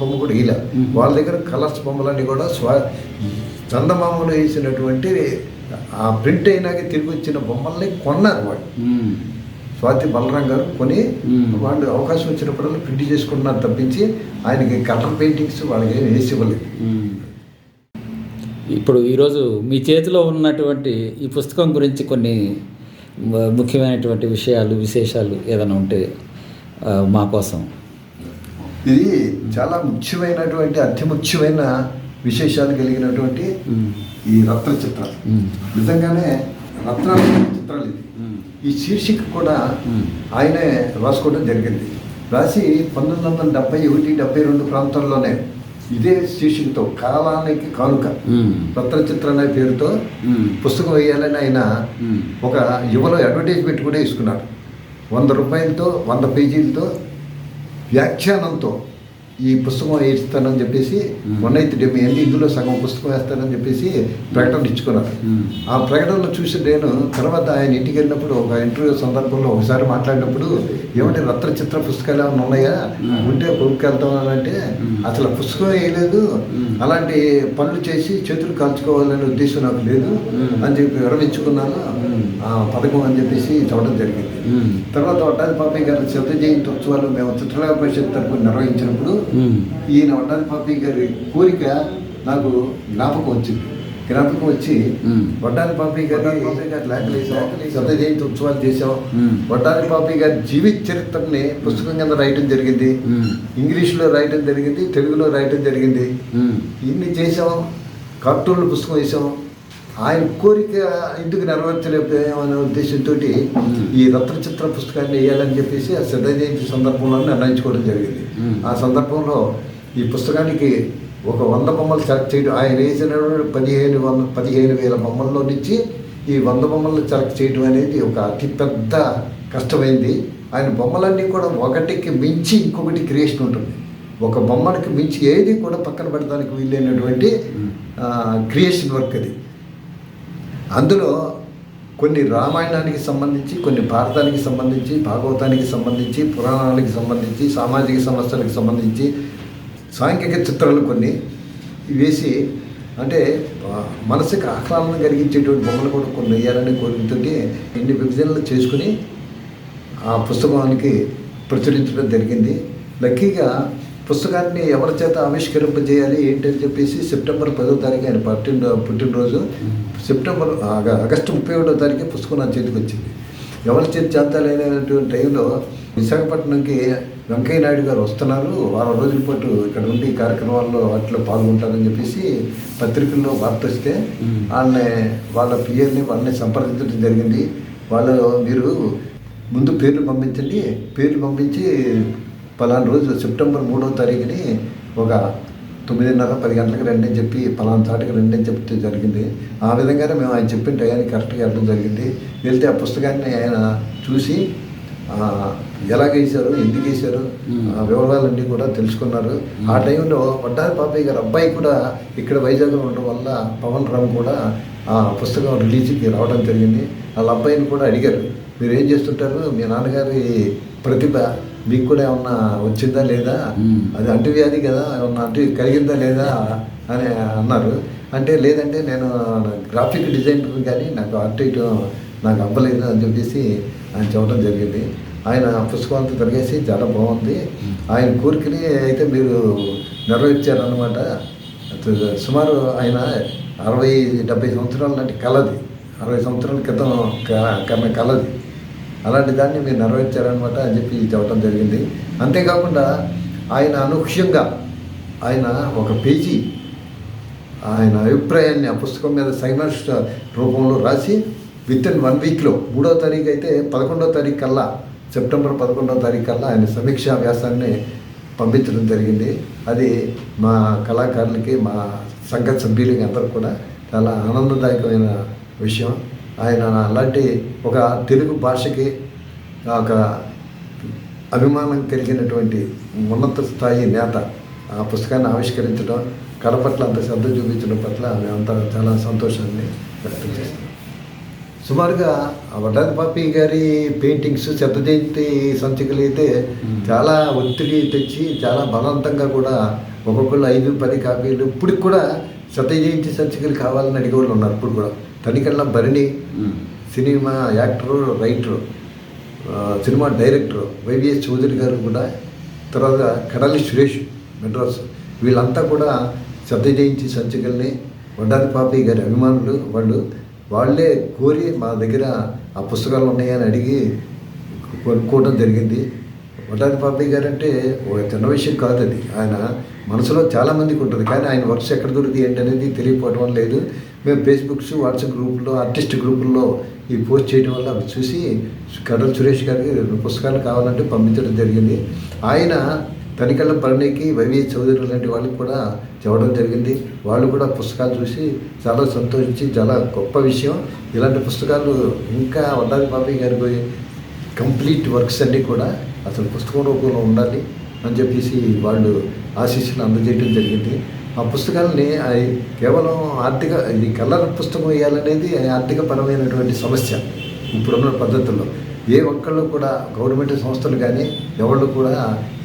బొమ్మ కూడా వేయలే వాళ్ళ దగ్గర కలర్స్ బొమ్మలన్నీ కూడా స్వా చందమామలు వేసినటువంటి ఆ ప్రింట్ అయినాక తిరిగి వచ్చిన బొమ్మల్ని కొన్నారు వాళ్ళు. స్వాతి బలరాం గారు కొని. వాళ్ళు అవకాశం వచ్చినప్పుడల్లా ప్రింట్ చేసుకుంటున్నారు తప్పించి ఆయనకి కలర్ పెయింటింగ్స్ వాళ్ళకి వేసి ఇవ్వలేదు. ఇప్పుడు ఈరోజు మీ చేతిలో ఉన్నటువంటి ఈ పుస్తకం గురించి కొన్ని ముఖ్యమైనటువంటి విషయాలు విశేషాలు ఏదైనా ఉంటే మా కోసం ఇది చాలా ముఖ్యమైనటువంటి అతి ముఖ్యమైన విశేషాలు కలిగినటువంటి. ఈ రత్న చిత్రాలు. నిజంగానే రత్నాల చిత్రాలు ఇది. ఈ శీర్షిక కూడా. ఆయనే రాసుకోవడం జరిగింది రాసి పంతొమ్మిది వందల డెబ్బై ఒకటి డెబ్బై రెండు ప్రాంతాల్లోనే ఇదే శీర్షికతో కాలానికి కానుక. రత్న చిత్రం అనే పేరుతో. పుస్తకం వేయాలని ఆయన. ఒక యువలో అడ్వర్టైజ్మెంట్ కూడా ఇసుకున్నాడు వంద రూపాయలతో వంద పేజీలతో వ్యాఖ్యానంతో ఈ పుస్తకం వేస్తానని చెప్పేసి. వన్ ఎయిత్ డెబ్బై ఎనిమిది ఇందులో సగం పుస్తకం వేస్తానని చెప్పేసి ప్రకటన ఇచ్చుకున్నారు. ఆ ప్రకటనలో చూసి నేను తర్వాత ఆయన ఇంటికి వెళ్ళినప్పుడు ఒక ఇంటర్వ్యూ సందర్భంలో ఒకసారి మాట్లాడినప్పుడు ఏమంటే రత్న చిత్ర పుస్తకాలు ఏమైనా ఉన్నాయా. ఉంటే కొనుక్కెళ్తాం అని అంటే. అసలు పుస్తకం వేయలేదు. అలాంటి పనులు చేసి చేతులు కాల్చుకోవాలనే ఉద్దేశం నాకు లేదు. అని చెప్పి విరమించుకున్నాను మ్మ్. ఆ పథకం అని చెప్పేసి చెప్పడం జరిగింది. తర్వాత వడ్డాది పాపయ్య గారి శత జయంతి ఉత్సవాలు మేము చిత్రకళా పరిషత్ తరపున నిర్వహించినప్పుడు. ఈయన వడ్డాది పాపయ్య గారి కోరిక నాకు జ్ఞాపకం వచ్చింది. జ్ఞాపకం వచ్చి ఉమ్. వడ్డాది పాపయ్య గారి పాపయ్య గారి లేఖలు వేసాం శత జయంతి ఉత్సవాలు చేసాం ఉమ్. వడ్డాది పాపయ్య గారి జీవిత చరిత్రని పుస్తకం కింద రాయటం జరిగింది. ఇంగ్లీష్లో రాయటం జరిగింది. తెలుగులో రాయటం జరిగింది. ఇన్ని చేసాం కార్టూన్ల పుస్తకం వేసాం ఆయన కోరిక ఎందుకు నెరవేర్చలేకపోయామనే ఉద్దేశంతో ఈ రత్న చిత్ర పుస్తకాన్ని వేయాలని చెప్పేసి ఆ సిద్ధ జయంతి సందర్భంలో నిర్ణయించుకోవడం జరిగింది. ఆ సందర్భంలో ఈ పుస్తకానికి ఒక వంద బొమ్మలు సెలెక్ట్ చేయడం ఆయన వేసిన పదిహేను వంద పదిహేను వేల బొమ్మల్లో నుంచి ఈ వంద బొమ్మలు సెలెక్ట్ చేయడం అనేది ఒక అతిపెద్ద కష్టమైంది. ఆయన బొమ్మలన్నీ కూడా ఒకటికి మించి ఇంకొకటి క్రియేషన్ ఉంటుంది. ఒక బొమ్మనికి మించి ఏది కూడా పక్కన పెడతానికి వీలైనటువంటి క్రియేషన్ వర్క్ అది. అందులో కొన్ని రామాయణానికి సంబంధించి కొన్ని భారతానికి సంబంధించి భాగవతానికి సంబంధించి పురాణాలకు సంబంధించి సామాజిక సమస్యలకు సంబంధించి సాంఘిక చిత్రాలు కొన్ని వేసి అంటే మనసుకు ఆహ్లాదం కలిగించేటువంటి బొమ్మలు కూడా కొన్ని వేయాలని కోరుకుంటుంటే ఇన్ని విభజనలు చేసుకుని ఆ పుస్తకానికి ప్రచురించడం జరిగింది. లక్కీగా పుస్తకాన్ని ఎవరి చేత ఆవిష్కరింపజేయాలి ఏంటని చెప్పేసి సెప్టెంబర్ పదో తారీఖు ఆయన పుట్టిన పుట్టినరోజు సెప్టెంబర్ ఆగ- ఆగస్టు ముప్పై ఒకటో తారీఖు పుస్తకం నా చేతికి వచ్చింది. ఎవరి చేతి చేద్దాలనేటువంటి టైంలో విశాఖపట్నంకి వెంకయ్య నాయుడు గారు వస్తున్నారు. వారం రోజుల పాటు ఇక్కడ ఉండి కార్యక్రమాల్లో వాటిలో పాల్గొంటారని చెప్పేసి పత్రికల్లో వార్త వస్తే మ్మ్. వాళ్ళని వాళ్ళ పిఎల్ని వాళ్ళని సంప్రదించడం జరిగింది. వాళ్ళు మీరు ముందు పేర్లు పంపించండి. పేర్లు పంపించి పలానా రోజు సెప్టెంబర్ మూడో తారీఖుని ఒక తొమ్మిదిన్నర పది గంటలకు రండి అని చెప్పి పలానా చాటుకి రండి అని చెప్తే జరిగింది. ఆ విధంగానే మేము ఆయన చెప్పిన టయానికి కరెక్ట్గా వెళ్ళడం జరిగింది. వెళ్తే ఆ పుస్తకాన్ని ఆయన చూసి ఆ, ఎలాగ వేశారు ఎందుకు వేశారు ఆ వివరాలన్నీ కూడా తెలుసుకున్నారు. ఆ టైంలో వడ్డారి పాపయ్య గారు అబ్బాయి కూడా ఇక్కడ వైజాగ్లో ఉండడం వల్ల పవన్ రామ్ కూడా ఆ పుస్తకం రిలీజ్కి రావడం జరిగింది. వాళ్ళ అబ్బాయిని కూడా అడిగారు మీరు ఏం చేస్తుంటారు? మీ నాన్నగారి ప్రతిభ మీకు కూడా ఏమన్నా వచ్చిందా లేదా. అది అంటువ్యాధి కదా ఏమన్నా అంటు కలిగిందా లేదా అని అన్నారు. అంటే లేదంటే నేను గ్రాఫిక్ డిజైనర్ కానీ నాకు ఆర్ట్ వేయటం నాకు అవ్వలేదు అని చెప్పేసి ఆయన చెప్పడం జరిగింది. ఆయన పుస్తకం అంతా తిరిగేసి చాలా బాగుంది. ఆయన కోరికని అయితే మీరు నెరవేర్చారనమాట సుమారు ఆయన అరవై డెబ్బై సంవత్సరాల నాటి కలది అరవై సంవత్సరాల క్రితం కన్న కలది అలాంటి దాన్ని మీరు నెరవేర్చారనమాట అని చెప్పి చెప్పడం జరిగింది. అంతేకాకుండా ఆయన అనూహ్యంగా ఆయన ఒక పేజీ ఆయన అభిప్రాయాన్ని ఆ పుస్తకం మీద సైమర్స్ రూపంలో రాసి విత్ ఇన్ వన్ వీక్లో మూడో తారీఖు అయితే పదకొండో తారీఖు కల్లా సెప్టెంబర్ పదకొండో తారీఖు కల్లా ఆయన సమీక్షా వ్యాసాన్ని పంపించడం జరిగింది. అది మా కళాకారులకి మా సంఘ సభ్యులకి అందరూ కూడా చాలా ఆనందదాయకమైన విషయం. ఆయన అలాంటి ఒక తెలుగు భాషకి ఒక అభిమానం కలిగినటువంటి ఉన్నత స్థాయి నేత ఆ పుస్తకాన్ని ఆవిష్కరించడం కళ పట్ల అంత శ్రద్ధ చూపించడం పట్ల మేమంతా చాలా సంతోషాన్ని వ్యక్తం చేస్తాం సుమారుగా వడ్డాది పాపి గారి పెయింటింగ్స్ చెత్త జయంతి సంచికలు అయితే. చాలా ఒత్తిడి తెచ్చి చాలా బలవంతంగా కూడా ఒక్కొక్కళ్ళు ఐదు పది కాపీలు ఇప్పటికి కూడా శత జయంతి సంచికలు కావాలని అడిగే వాళ్ళు ఉన్నారు ఇప్పుడు కూడా Tanikella Bharani. Cinema actor writer cinema director Y V S Chowdary గారు కూడా తర్వాత కడాలి సురేష్ మెడ్రాస్ వీళ్ళంతా కూడా శబ్ద జయించి సంచికల్ని వడ్డాది పాపి గారి అభిమానులు వాళ్ళు వాళ్ళే కోరి మా దగ్గర ఆ పుస్తకాలు ఉన్నాయని అడిగి కొనుక్కోవడం జరిగింది. వడ్డాది పాపి గారు అంటే ఒక చిన్న విషయం కాదు అది ఆయన మనసులో చాలామందికి ఉంటుంది. కానీ ఆయన వర్క్స్ ఎక్కడ దొరుకుతాయి ఏంటి అనేది తెలియకపోవడం లేదు. మేము ఫేస్బుక్స్ వాట్సాప్ గ్రూపుల్లో ఆర్టిస్ట్ గ్రూపుల్లో ఈ పోస్ట్ చేయడం వల్ల అవి చూసి కడల సురేష్ గారికి రెండు పుస్తకాలు కావాలంటే పంపించడం జరిగింది. ఆయన తనికళ్ళ పళనికి వైవి చౌదరి లాంటి వాళ్ళకి కూడా చెప్పడం జరిగింది. వాళ్ళు కూడా పుస్తకాలు చూసి చాలా సంతోషించి చాలా గొప్ప విషయం. ఇలాంటి పుస్తకాలు ఇంకా వడ్డాది బాబీ గారి కంప్లీట్ వర్క్స్ అన్నీ కూడా అసలు పుస్తకం రూపంలో ఉండాలి అని చెప్పేసి వాళ్ళు ఆశీస్సులు అందజేయడం జరిగింది. ఆ పుస్తకాలని కేవలం ఆర్థిక ఇది కలర్ పుస్తకం వేయాలనేది ఆర్థిక పరమైనటువంటి సమస్య ఇప్పుడున్న పద్ధతుల్లో. ఏ ఒక్కళ్ళు కూడా గవర్నమెంట్ సంస్థలు కానీ ఎవళ్ళు కూడా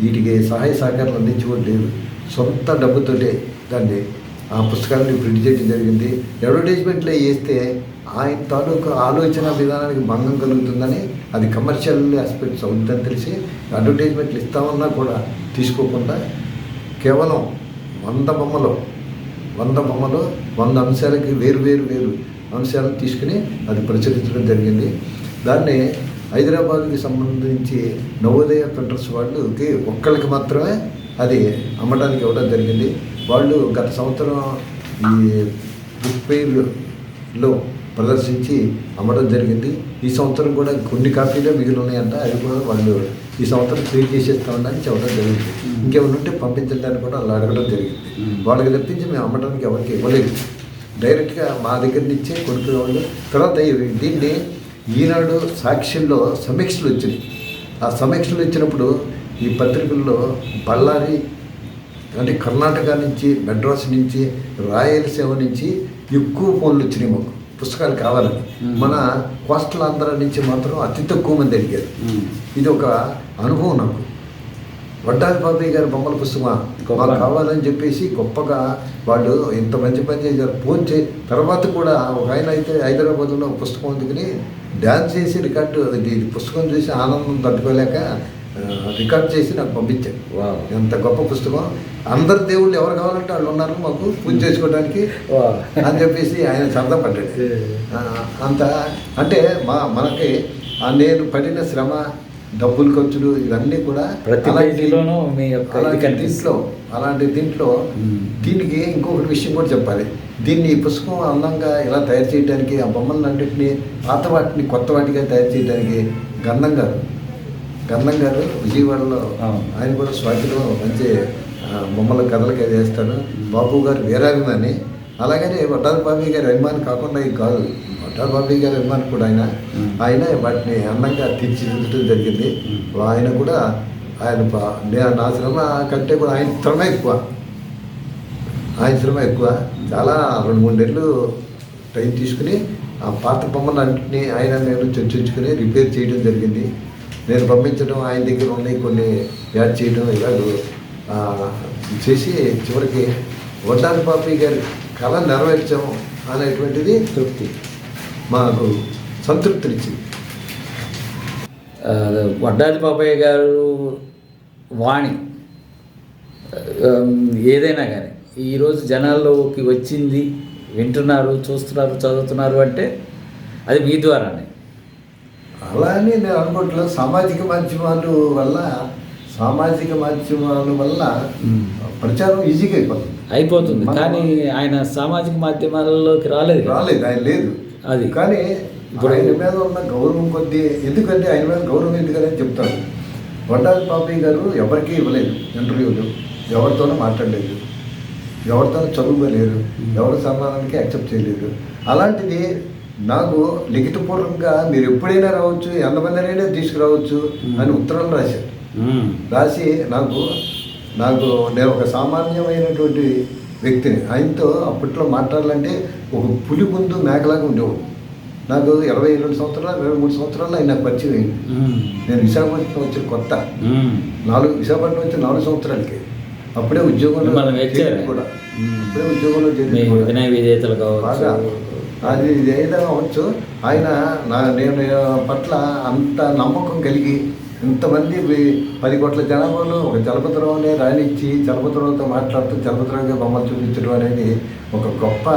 వీటికి సహాయ సహకారాలు అందించుకోలేదు సొంత డబ్బుతోటే దాన్ని ఆ పుస్తకాన్ని ప్రింట్ చేయడం జరిగింది. అడ్వర్టైజ్మెంట్లో వేస్తే ఆయన తాలూకు ఆలోచన విధానానికి భంగం కలుగుతుందని అది కమర్షియల్ ఆస్పెక్ట్స్ అవుతుందని తెలిసి అడ్వర్టైజ్మెంట్లు ఇస్తామన్నా కూడా తీసుకోకుండా కేవలం వంద బొమ్మలు. వంద బొమ్మలు వంద అంశాలకి వేరు వేరు వేరు అంశాలను తీసుకుని అది ప్రచురించడం జరిగింది. దాన్ని హైదరాబాద్కి సంబంధించి నవోదయ ప్రింటర్స్ వాళ్ళకి ఒక్కళ్ళకి మాత్రమే అది అమ్మడానికి ఇవ్వడం జరిగింది. వాళ్ళు గత సంవత్సరం ఈ బుక్ పేర్లో ప్రదర్శించి అమ్మడం జరిగింది. ఈ సంవత్సరం కూడా కొన్ని కాపీలే మిగిలి ఉన్నాయంట అవి కూడా వాళ్ళు ఈ సంవత్సరం క్లియర్ చేసేస్తామని చెప్పడం జరిగింది. ఇంకేమైనా ఉంటే పంపించడానికి కూడా వాళ్ళు అడగడం జరిగింది. వాళ్ళకి తప్పించి మేము అమ్మడానికి ఎవరికి ఇవ్వలేదు డైరెక్ట్గా మా దగ్గర నుంచే కొనుక్కునే వాళ్ళు తర్వాత దీన్ని ఈనాడు సాక్ష్యంలో సమీక్షలు వచ్చినాయి ఆ సమీక్షలు వచ్చినప్పుడు ఈ పత్రికల్లో బళ్ళారి అంటే కర్ణాటక నుంచి మెడ్రాస్ నుంచి రాయలసీమ నుంచి ఎక్కువ ఫోన్లు వచ్చినాయి మాకు పుస్తకాలు కావాలని. మన కోస్టల్ ఆంధ్ర నుంచి మాత్రం అతి తక్కువ మంది అడిగారు. ఇది ఒక అనుభవం నాకు. వడ్డాది బాబయ్య గారి బొమ్మల గొప్ప. మాకు కావాలని చెప్పేసి గొప్పగా వాళ్ళు ఇంత మంచి పని చేశారు. ఫోన్ చే తర్వాత కూడా ఒక ఆయన అయితే హైదరాబాద్లో ఒక పుస్తకం అందుకుని డ్యాన్స్ చేసి రికార్డు అది ఇది పుస్తకం చూసి ఆనందం తట్టుకోలేక రికార్డ్ చేసి నాకు పంపించాడు వావ్. ఎంత గొప్ప పుస్తకం. అందరు దేవుళ్ళు ఎవరు కావాలంటే వాళ్ళు ఉన్నారు మాకు పూజ చేసుకోవడానికి. అని చెప్పేసి ఆయన సరదా పడ్డాడు. అంత అంటే మా మనకి నేను పడిన శ్రమ డబ్బులు ఖర్చులు ఇవన్నీ కూడా ప్రతి అలాంటి-. దీంట్లో అలాంటి దీంట్లో. దీనికి ఇంకొకటి విషయం కూడా చెప్పాలి దీన్ని ఈ పుస్తకం అందంగా ఇలా తయారు చేయడానికి ఆ బొమ్మలన్నింటినీ పాత వాటిని కొత్త వాటిగా తయారు చేయడానికి గంధం గారు గంధం గారు విజయవాడలో. ఆయన కూడా స్వాతిలో మంచి బొమ్మల కథలకి వేస్తాడు బాబు గారు వీరాభిమాని అలాగనే వడ్డాల బాబీ గారి అభిమాని కాకుండా ఇది కాదు బాబీ గారి అభిమాని కూడా ఆయన. ఆయన వాటిని అందంగా తీర్చిదిద్దడం జరిగింది. ఆయన కూడా ఆయన ప- నే- శ్రమ కంటే కూడా ఆయన శ్రమ ఎక్కువ. ఆయన శ్రమ ఎక్కువ. చాలా రెండు మూడు నెలలు టైం తీసుకుని ఆ పాత బొమ్మలన్నింటినీ ఆయన నేను చర్చించుకుని రిపేర్ చేయడం జరిగింది. నేను పంపించడం ఆయన దగ్గర ఉన్నాయి కొన్ని యాడ్ చేయడం ఇలా చేసి చివరికి వడ్డారి పాపి గారి కళ నెరవేర్చాం అనేటువంటిది తృప్తి. మాకు సంతృప్తినిచ్చింది. వడ్డాది పాపయ్య గారు వాణి. ఏదైనా కానీ ఈరోజు జనాల్లోకి వచ్చింది వింటున్నారు చూస్తున్నారు చదువుతున్నారు అంటే అది మీ ద్వారానే. అలా అని నేను అనుకోవట్లేదు సామాజిక మాధ్యమాలు వల్ల సామాజిక మాధ్యమాల వల్ల. ప్రచారం ఈజీగా అయిపోతుంది. అయిపోతుంది. కానీ ఆయన సామాజిక మాధ్యమాలలోకి రాలేదు. రాలేదు. ఆయన లేదు. అది. కానీ ఇప్పుడు- ఆయన మీద ఉన్న గౌరవం కొద్దీ ఎందుకంటే ఆయన మీద గౌరవం ఎందుకని చెప్తాను వడ్డాది పాపయ్య గారు ఎవరికీ ఇవ్వలేదు ఇంటర్వ్యూలు. ఎవరితోనూ మాట్లాడలేదు. ఎవరితోనూ చదువుకోలేదు. ఎవరి సన్మానానికి యాక్సెప్ట్ చేయలేదు. అలాంటిది నాకు లిఖితపూర్వకంగా మీరు ఎప్పుడైనా రావచ్చు ఎంతమందినైనా తీసుకురావచ్చు అని ఉత్తరాలు రాశారు. రాసి నాకు నాకు నేను ఒక సామాన్యమైనటువంటి వ్యక్తిని ఆయనతో అప్పట్లో మాట్లాడాలంటే ఒక పులి ముందు మేకలాగా ఉండేవాడు. నాకు ఇరవై రెండు సంవత్సరాలు ఇరవై మూడు సంవత్సరాలు ఆయన నాకు పరిచయం అయింది. నేను విశాఖపట్నం వచ్చిన కొత్త. నాలుగు విశాఖపట్నం వచ్చి నాలుగు సంవత్సరాలకి. అప్పుడే ఉద్యోగంలో కూడా. అప్పుడే ఉద్యోగంలో బాగా. అది ఇది ఏదైనా అవ్వచ్చు ఆయన నా నేను పట్ల అంత నమ్మకం కలిగి ఇంతమంది పది కోట్ల జనాభాలో ఒక చలపతిరావుని రాణించి చలపతిరావుతో మాట్లాడుతూ చలపతిరావుగా బొమ్మలు చూపించడం అనేది ఒక గొప్ప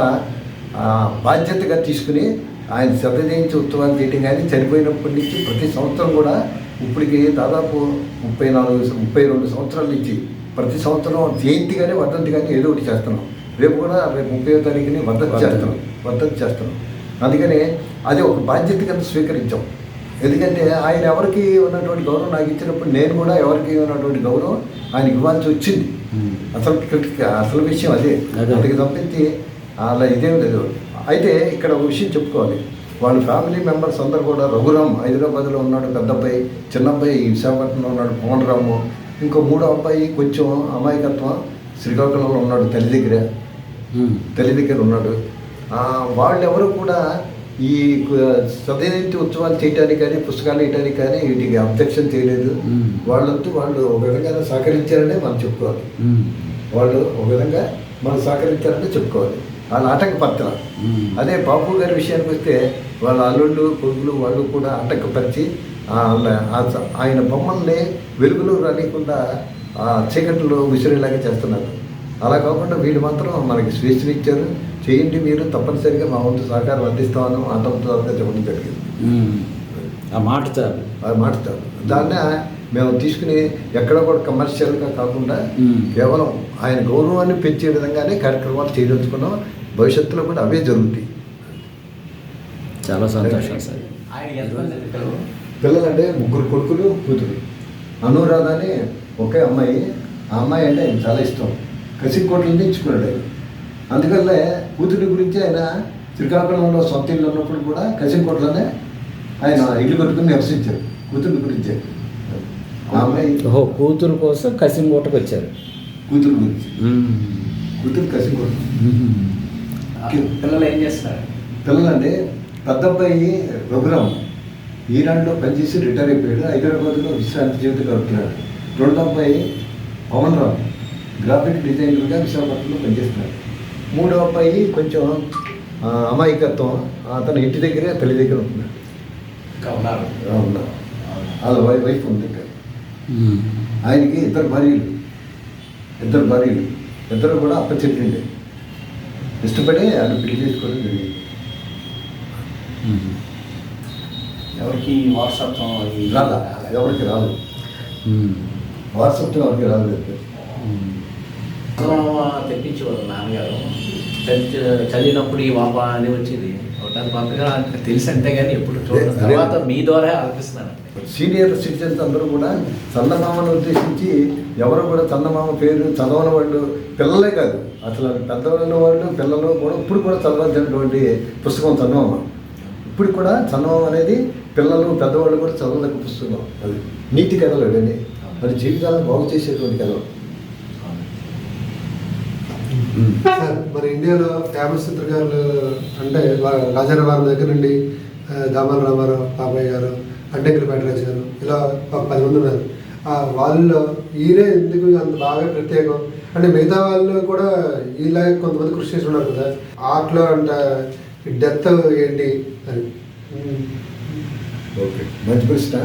బాధ్యతగా తీసుకుని ఆయన శత జయంతి ఉత్సవాలు చేయటం కానీ చనిపోయినప్పటి నుంచి ప్రతి సంవత్సరం కూడా ఇప్పటికి దాదాపు ముప్పై నాలుగు ముప్పై రెండు సంవత్సరాల నుంచి ప్రతి సంవత్సరం జయంతి కానీ వర్ధంతి కానీ ఏదో ఒకటి చేస్తున్నాం. రేపు కూడా రేపు ముప్పై తారీఖుని వర్ధంతి. చేస్తున్నాం. వర్ధంతి చేస్తున్నాం. అందుకని అది ఒక బాధ్యత కింద స్వీకరించాం. ఎందుకంటే ఆయన ఎవరికి ఉన్నటువంటి గౌరవం నాకు ఇచ్చినప్పుడు నేను కూడా ఎవరికి ఉన్నటువంటి గౌరవం ఆయనకి ఇవ్వాల్సి వచ్చింది. అసలు అసలు విషయం అదే. అదే. అందుకు తప్పించి అలా ఇదేం లేదు. అయితే ఇక్కడ ఒక విషయం చెప్పుకోవాలి. వాళ్ళ ఫ్యామిలీ మెంబర్స్ అందరు కూడా రఘురామ్ హైదరాబాద్లో ఉన్నాడు పెద్ద అబ్బాయి చిన్న అబ్బాయి విశాఖపట్నంలో ఉన్నాడు పవన్ రాము ఇంకో మూడో అబ్బాయి కొంచెం అమాయకత్వం శ్రీకాకుళంలో ఉన్నాడు తల్లి దగ్గర. తల్లి దగ్గర ఉన్నాడు. వాళ్ళెవరు కూడా ఈ సదయంతి ఉత్సవాలు చేయడానికి కానీ పుస్తకాలు వేయడానికి కానీ వీటికి అబ్జెక్షన్ చేయలేదు. వాళ్ళంతూ వాళ్ళు ఒక విధంగా సహకరించారనే మనం చెప్పుకోవాలి. వాళ్ళు ఒక విధంగా మనం సహకరించారని చెప్పుకోవాలి వాళ్ళ ఆటంకపరచడం ఉమ్. అదే బాపు గారి విషయానికి వస్తే వాళ్ళ అల్లుళ్ళు కొడుకులు వాళ్ళు కూడా ఆటంకపరిచి ఆ ఆ ఆయన బొమ్మల్ని వెలుగులో రానికుండా ఆ చీకట్లో విసిరేలాగా చేస్తున్నారు అలా కాకుండా వీళ్ళు మాత్రం మనకి స్వేచ్ఛనిచ్చారు చేయండి మీరు తప్పనిసరిగా మా వంతు సహకారం అందిస్తామని ఆటంకంగా చెప్పడం జరిగింది. ఆ మాట చాలు. అది మాట్లాడతారు దాన్నే మేము తీసుకుని ఎక్కడ కూడా కమర్షియల్గా కాకుండా. కేవలం ఆయన గౌరవాన్ని పెంచే విధంగానే కార్యక్రమాలు చేయదలుచుకున్నాం. భవిష్యత్తులో కూడా అవే జరుగుతాయి. చాలా సంతోషం సార్. ఆయన ఎంతమంది పిల్లలు? పిల్లలంటే ముగ్గురు కొడుకులు కూతురు. అనురాధ అని ఒకే అమ్మాయి. ఆ అమ్మాయి అంటే ఆయన చాలా ఇష్టం. కసికోట్లని ఇచ్చుకున్నాడు. ఆయన అందువల్లే కూతురి గురించి ఆయన శ్రీకాకుళంలో సొంత ఇల్లు ఉన్నప్పుడు కూడా కసికోట్లోనే ఆయన ఇల్లు కట్టుకుని నివసించారు కూతురి గురించే. ఓహో కూతురు కోసం కసింకోటకు వచ్చారు. కూతురు గురించి. కూతురు కసికోట పిల్లలు ఏం చేస్తారు పిల్లలంటే పెద్ద అబ్బాయి రఘురామ్ ఈనాడులో పనిచేసి రిటైర్ అయిపోయాడు. హైదరాబాద్లో విశ్రాంతి జీవితం గడుపుతున్నాడు. రెండో అబ్బాయి పవన్ రామ్. గ్రాఫిక్ డిజైనర్గా విశాఖపట్నంలో పనిచేస్తున్నాడు మూడో అబ్బాయి కొంచెం అమాయకత్వం అతను ఇంటి దగ్గరే తల్లి దగ్గర ఉంటున్నాడు ఉన్నారు. వాళ్ళ వై- వైఫ్ ఉంది ఇక్కడ. ఆయనకి ఇద్దరు భార్యలు. ఇద్దరు భార్యలు. ఇద్దరు కూడా అప్ప చెప్పిండే ఇష్టపడి ఆయన పెళ్ళి చేసుకోవడం జరిగింది. ఎవరికి వాట్సాప్ ఈ రాదా ఎవరికి రాదు. వాట్సాప్తో ఎవరికి రాదు. చందమామ తెప్పించేవారు నాన్నగారు. చదివి- చదివినప్పుడు ఈ వాప అని వచ్చేది. ఒకటానికి పంపగా తెలిసి అంటే కానీ ఎప్పుడు అదే. తర్వాత మీ ద్వారా ఆలోచిస్తున్నాను సీనియర్ సిటిజన్స్ అందరూ కూడా చందమామను ఉద్దేశించి ఎవరు కూడా చందమామ పేరు చదవని వాళ్ళు పిల్లలే కాదు. అసలు పెద్దవాళ్ళ వాళ్ళు పిల్లలు కూడా ఇప్పుడు కూడా చదవాల్సినటువంటి పుస్తకం చందమామ. ఇప్పుడు కూడా చందమామ అనేది పిల్లలు పెద్దవాళ్ళు కూడా చదవదగ్గ పుస్తకం. అది నీతి కథలు అవన్నీ అది జీవితాలను బాగు చేసేటువంటి కథలు. సార్ మరి ఇండియాలో ఫేమస్ చిత్రకారులు అంటే వా- రాజారావు దగ్గర నుండి ఆ, దామల రామారావు బాబాయ్ గారు అంటే పేటరాజు గారు ఇలా ఒక పది మంది ఉన్నారు. ఆ వాళ్ళలో ఈయనే ఎందుకు అంత బాగా ప్రత్యేకం? అంటే మిగతా వాళ్ళు కూడా ఇలా కొంతమంది కృషి చేసి ఉన్నారు కదా ఆర్ట్లో అంట డెత్ ఏంటి? అని. ఓకే మంచి ప్రశ్న.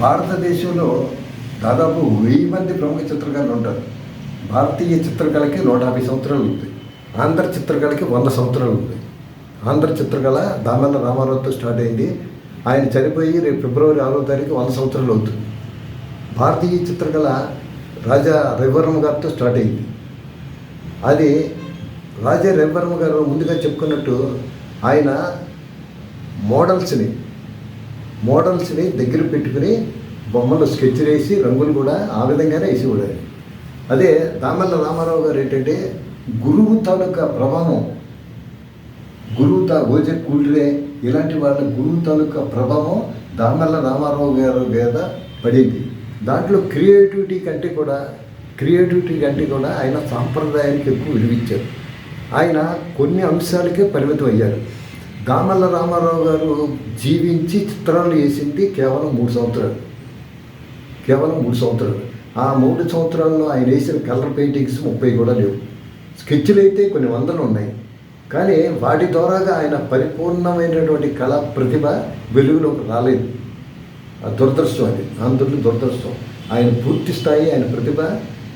భారతదేశంలో దాదాపు వెయ్యి మంది ప్రముఖ చిత్రకారులు ఉంటారు. భారతీయ చిత్రకళకి నూట యాభై సంవత్సరాలు ఉంది. ఆంధ్ర చిత్రకళకి వంద సంవత్సరాలు ఉంది. ఆంధ్ర చిత్రకళ దామన్న రామారావుతో స్టార్ట్ అయింది. ఆయన చనిపోయి రేపు ఫిబ్రవరి ఆరో తారీఖు వంద సంవత్సరాలు అవుతుంది. భారతీయ చిత్రకళ రాజా రవివర్మ గారితో స్టార్ట్ అయింది. అది రాజా రవివర్మ గారు ముందుగా చెప్పుకున్నట్టు ఆయన మోడల్స్ని మోడల్స్ని దగ్గర పెట్టుకుని బొమ్మలు స్కెచ్ వేసి రంగులు కూడా ఆ విధంగానే వేసి ఆయన. అదే దామల్ల రామారావు గారు ఏంటంటే గురువు తాలూకా ప్రభావం గురువు తా ఓజే కూల్రే ఇలాంటి వాళ్ళ గురువు తాలూకా ప్రభావం దామల్ల రామారావు గారు మీద పడింది. దాంట్లో క్రియేటివిటీ కంటే కూడా క్రియేటివిటీ కంటే కూడా ఆయన సాంప్రదాయానికి ఎక్కువ విలువించారు ఆయన కొన్ని అంశాలకే పరిమితం అయ్యారు. దామల్ల రామారావు గారు జీవించి చిత్రాలు వేసింది కేవలం మూడు సంవత్సరాలు. కేవలం మూడు సంవత్సరాలు. ఆ మూడు సంవత్సరాల్లో ఆయన వేసిన కలర్ పెయింటింగ్స్ ముప్పై కూడా లేవు. స్కెచ్లు అయితే కొన్ని వందలు ఉన్నాయి. కానీ వాటి ద్వారాగా ఆయన పరిపూర్ణమైనటువంటి కళా ప్రతిభ వెలుగులోకి రాలేదు. ఆ దురదృష్టం అది ఆంధ్రులు దురదృష్టం. ఆయన పూర్తి స్థాయి ఆయన ప్రతిభ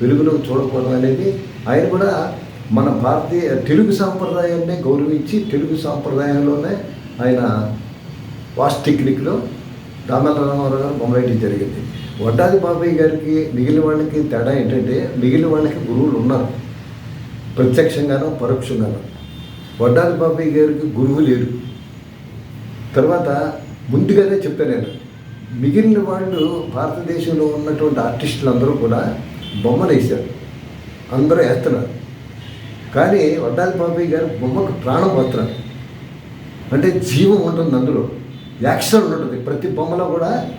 వెలుగులోకి చూడకూడదు అనేది ఆయన కూడా మన భారతీయ తెలుగు సాంప్రదాయాన్ని గౌరవించి తెలుగు సాంప్రదాయంలోనే ఆయన వాస్ టెక్నిక్లో దామల రామారావు గారు బొమ్మలేయడం జరిగింది. వడ్డాది బాబాయ్ గారికి మిగిలిన వాళ్ళకి తేడా ఏంటంటే మిగిలిన వాళ్ళకి గురువులు ఉన్నారు. ప్రత్యక్షంగానో పరోక్షంగానో. వడ్డాది బాబాయ్ గారికి గురువు లేరు. తర్వాత ముందుగానే చెప్పాను నేను మిగిలిన వాళ్ళు భారతదేశంలో ఉన్నటువంటి ఆర్టిస్టులు అందరూ కూడా బొమ్మలు వేశారు. అందరూ వేస్తున్నారు. కానీ వడ్డాది బాబాయ్ గారు బొమ్మకు ప్రాణం పోతున్నారు అంటే జీవం ఉంటుంది అందులో. యాక్షన్ ఉంటుంది. ప్రతి బొమ్మలో కూడా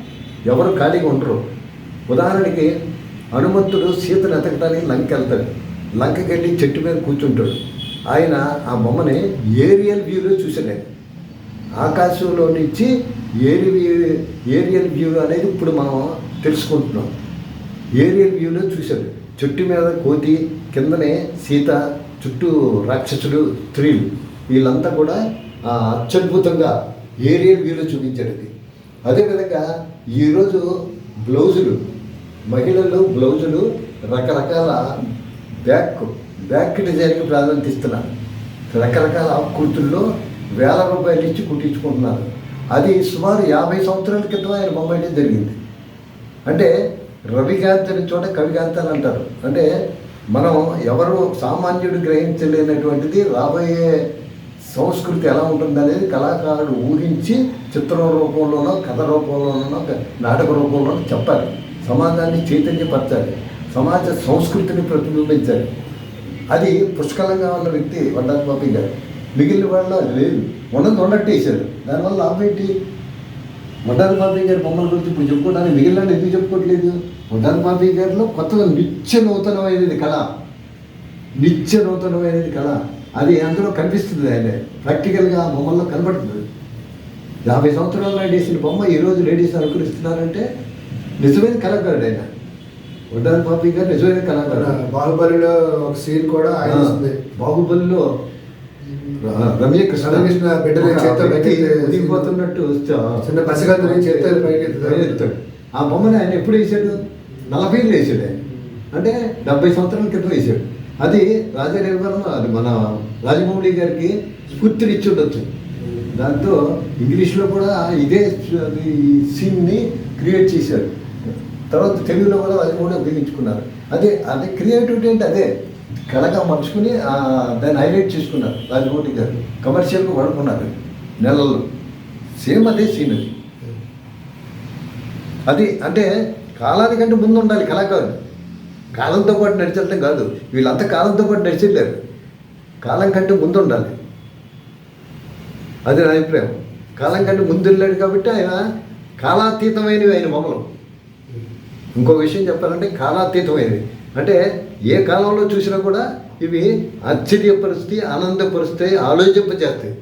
ఎవరు ఖాళీగా ఉండరు. ఉదాహరణకి హనుమంతుడు సీతను ఎతకడానికి లంక వెళ్తాడు. లంకకి వెళ్ళి చెట్టు మీద కూర్చుంటాడు. ఆయన ఆ బొమ్మని ఏరియల్ వ్యూలో చూశాడు ఆయన. ఆకాశంలో నుంచి ఏరి ఏరియల్ వ్యూ అనేది ఇప్పుడు మనం తెలుసుకుంటున్నాం. ఏరియల్ వ్యూలో చూశాడు. చెట్టు మీద కోతి కిందనే సీత చుట్టూ రాక్షసుడు స్త్రీలు. వీళ్ళంతా కూడా అత్యద్భుతంగా ఏరియల్ వ్యూలో చూపించాడు అదేవిధంగా ఈరోజు బ్లౌజులు మహిళలు బ్లౌజులు రకరకాల బ్యాక్ బ్యాక్ డిజైన్కి ప్రాధాన్యత ఇస్తున్నారు. రకరకాల కుర్తుల్లో వేల రూపాయలు ఇచ్చి కుట్టించుకుంటున్నారు. అది సుమారు యాభై సంవత్సరాల క్రితం ఆయన బొమ్మ జరిగింది. అంటే రవికాంత్ అనే చోట కవికాంత్ అని అంటారు. అంటే మనం ఎవరు సామాన్యుడు గ్రహించలేనటువంటిది రాబోయే సంస్కృతి ఎలా ఉంటుంది అనేది కళాకారుడు ఊహించి చిత్ర రూపంలోనో కథ రూపంలోనో నాటక రూపంలోనో చెప్పాలి. సమాజాన్ని చైతన్యపరచాలి. సమాజ సంస్కృతిని ప్రతిబింబించాలి. అది పుష్కలంగా ఉన్న వ్యక్తి వండాలి బాబీ గారు. మిగిలిన వాళ్ళు లేదు. ఉన్నది ఉన్నట్టు వేశారు. దానివల్ల లాభం ఏంటి? వడ్డాది బాబీ గారి బొమ్మల గురించి ఇప్పుడు చెప్పుకోవడానికి మిగిలిన ఎందుకు చెప్పుకోవట్లేదు? వడ్డాది బాబీ గారిలో కొత్తగా నిత్య నూతనమైనది కళ. నిత్య నూతనమైనది కళ. అది అందులో కనిపిస్తుంది ఆయన ప్రాక్టికల్గా ఆ బొమ్మల్లో కనబడుతుంది. యాభై సంవత్సరాల నాడు వేసిన బొమ్మ ఈరోజు లేడీస్ అనుకరిస్తున్నారంటే నిజమైన కళాకారుడు ఆయన. వడ్డాది బాబీ గారు నిజమైన మన కళాకారుడు బాహుబలిలో ఒక సీన్ కూడా ఆయన బాహుబలిలో రమ్య కృష్ణ రమ్యకృష్ణ పైకెత్తి- ఉదిగిపోతున్నట్టు చ- చిన్న పైకెత్తుతాడు. పైకెత్తుతాడు. ఆ బొమ్మని ఆయన ఎప్పుడు వేసాడు? నలభైలో వేసాడు ఆయన. అంటే డెబ్బై సంవత్సరాల క్రితం వేసాడు. అది రాజారేవరం అది మన రాజమౌళి గారికి స్ఫూర్తినిచ్చి ఉండొచ్చు దాంతో ఇంగ్లీష్లో కూడా ఇదే సీన్ని క్రియేట్ చేశారు. తర్వాత తెలుగులో కూడా రాజమౌళి ఉపయోగించుకున్నారు. అదే అదే క్రియేటివిటీ అంటే అదే. కళగా మలుచుకుని దాన్ని హైలైట్ చేసుకున్నారు రాజమౌళి గారు. కమర్షియల్గా వాడుకున్నారు నెలలు సేమ్ అదే సీన్ అది. అది అంటే కాలానికంటే ముందు ఉండాలి కళాకారుడు కాలంతో పాటు నడిచడం కాదు. వీళ్ళంతా కాలంతో పాటు నడిచలేరు. కాలం కంటే ముందు ఉండాలి అది నా అభిప్రాయం. కాలం కంటే ముందు వెళ్ళాడు కాబట్టి ఆయన కాలాతీతమైనవి ఆయన బొమ్మలు ఇంకో విషయం చెప్పాలంటే కాలాతీతమైనవి. అంటే ఏ కాలంలో చూసినా కూడా ఇవి ఆశ్చర్యపరుస్తాయి ఆనందపరుస్తాయి ఆలోచింపజేస్తాయి.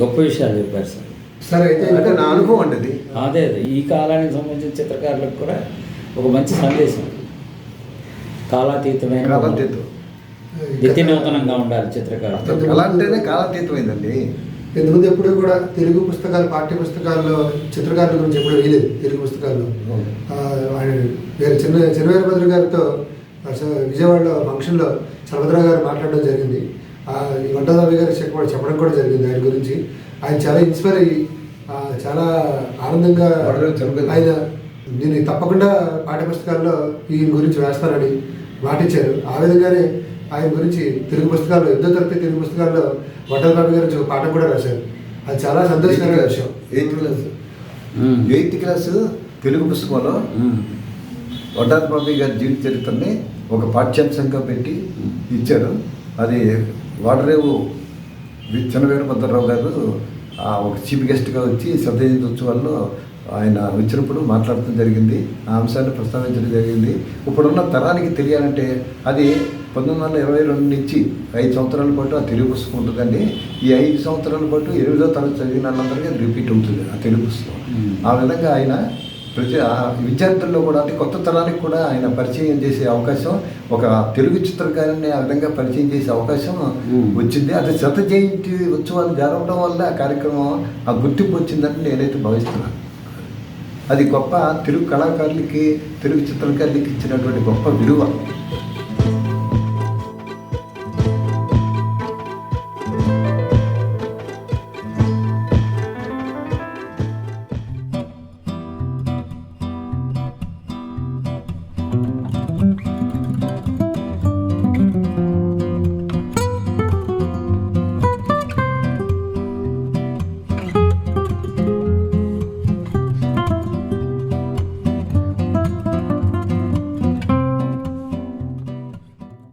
గొప్ప విషయాలు చెప్పారు సార్. సరే అయితే నా అనుభవం అండి అదే. ఈ కాలానికి సంబంధించిన చిత్రకారులకు కూడా ఒక మంచి సందేశం. కాలాతీతమైన కాలాతీతం. నిత్య నూతనంగా ఉండాలి చిత్రకారులు అసలు కళ అంటేనే కాలాతీతమైందండి. ఇంతకుముందు ఎప్పుడు కూడా తెలుగు పుస్తకాలు పాఠ్య పుస్తకాల్లో చిత్రకారుల గురించి ఎప్పుడు వేయలేదు తెలుగు పుస్తకాల్లో. ఆ, ఆయన వేరే చిన్న చిన్నవీరభద్ర గారితో విజయవాడలో ఫంక్షన్లో చలభద్ర గారు మాట్లాడడం జరిగింది. వంటదాబి గారు చెప్ప చెప్పడం కూడా జరిగింది ఆయన గురించి. ఆయన చాలా ఇన్స్పైర్ అయ్యి ఆ, చాలా ఆనందంగా. ఆయన నేను తప్పకుండా పాఠ్య పుస్తకాల్లో ఈయన గురించి వేస్తానని మాటిచ్చారు. ఆ విధంగానే ఆయన గురించి తెలుగు పుస్తకాల్లో యుద్ధ తరపతి తెలుగు పుస్తకాల్లో వడ్డలబాబు గారి గురించి ఒక పాఠం కూడా రాశారు. అది చాలా సంతోషకరమైన విషయం. Eighth class. Eighth class Telugu పుస్తకంలో మ్మ్. వడ్డాది బాబీ గారి జీవిత చరిత్రని ఒక పాఠ్యాంశంగా పెట్టి ఇచ్చారు. అది వాడరేవు వి- చిన్నవీరభద్రరావు గారు ఆ, ఒక చీఫ్ గెస్ట్గా వచ్చి సత్యజిత్ ఉత్సవాల్లో ఆయన వచ్చినప్పుడు మాట్లాడటం జరిగింది ఆ అంశాన్ని ప్రస్తావించడం జరిగింది. ఇప్పుడున్న తరానికి తెలియాలంటే అది పంతొమ్మిది వందల ఇరవై రెండు నుంచి ఐదు సంవత్సరాల పాటు ఆ తెలుగు పుస్తకం ఉంటుందండి. ఈ ఐదు సంవత్సరాల పాటు ఎనిమిదో తరగతి చదివిన వాళ్ళందరికీ రిపీట్ అవుతుంది ఆ తెలుగు పుస్తకం. ఆ విధంగా ఆయన ప్రతి ఆ విద్యార్థుల్లో కూడా అంటే కొత్త తరానికి కూడా ఆయన పరిచయం చేసే అవకాశం ఒక తెలుగు చిత్రకారుని ఆ విధంగా పరిచయం చేసే అవకాశం. వచ్చింది. అది శత జయంతి ఉత్సవాలు జరగడం వల్ల ఆ కార్యక్రమం ఆ గుర్తింపు వచ్చిందని నేనైతే భావిస్తున్నాను. అది గొప్ప తెలుగు కళాకారులకి తెలుగు చిత్రకారులకి ఇచ్చినటువంటి గొప్ప విలువ.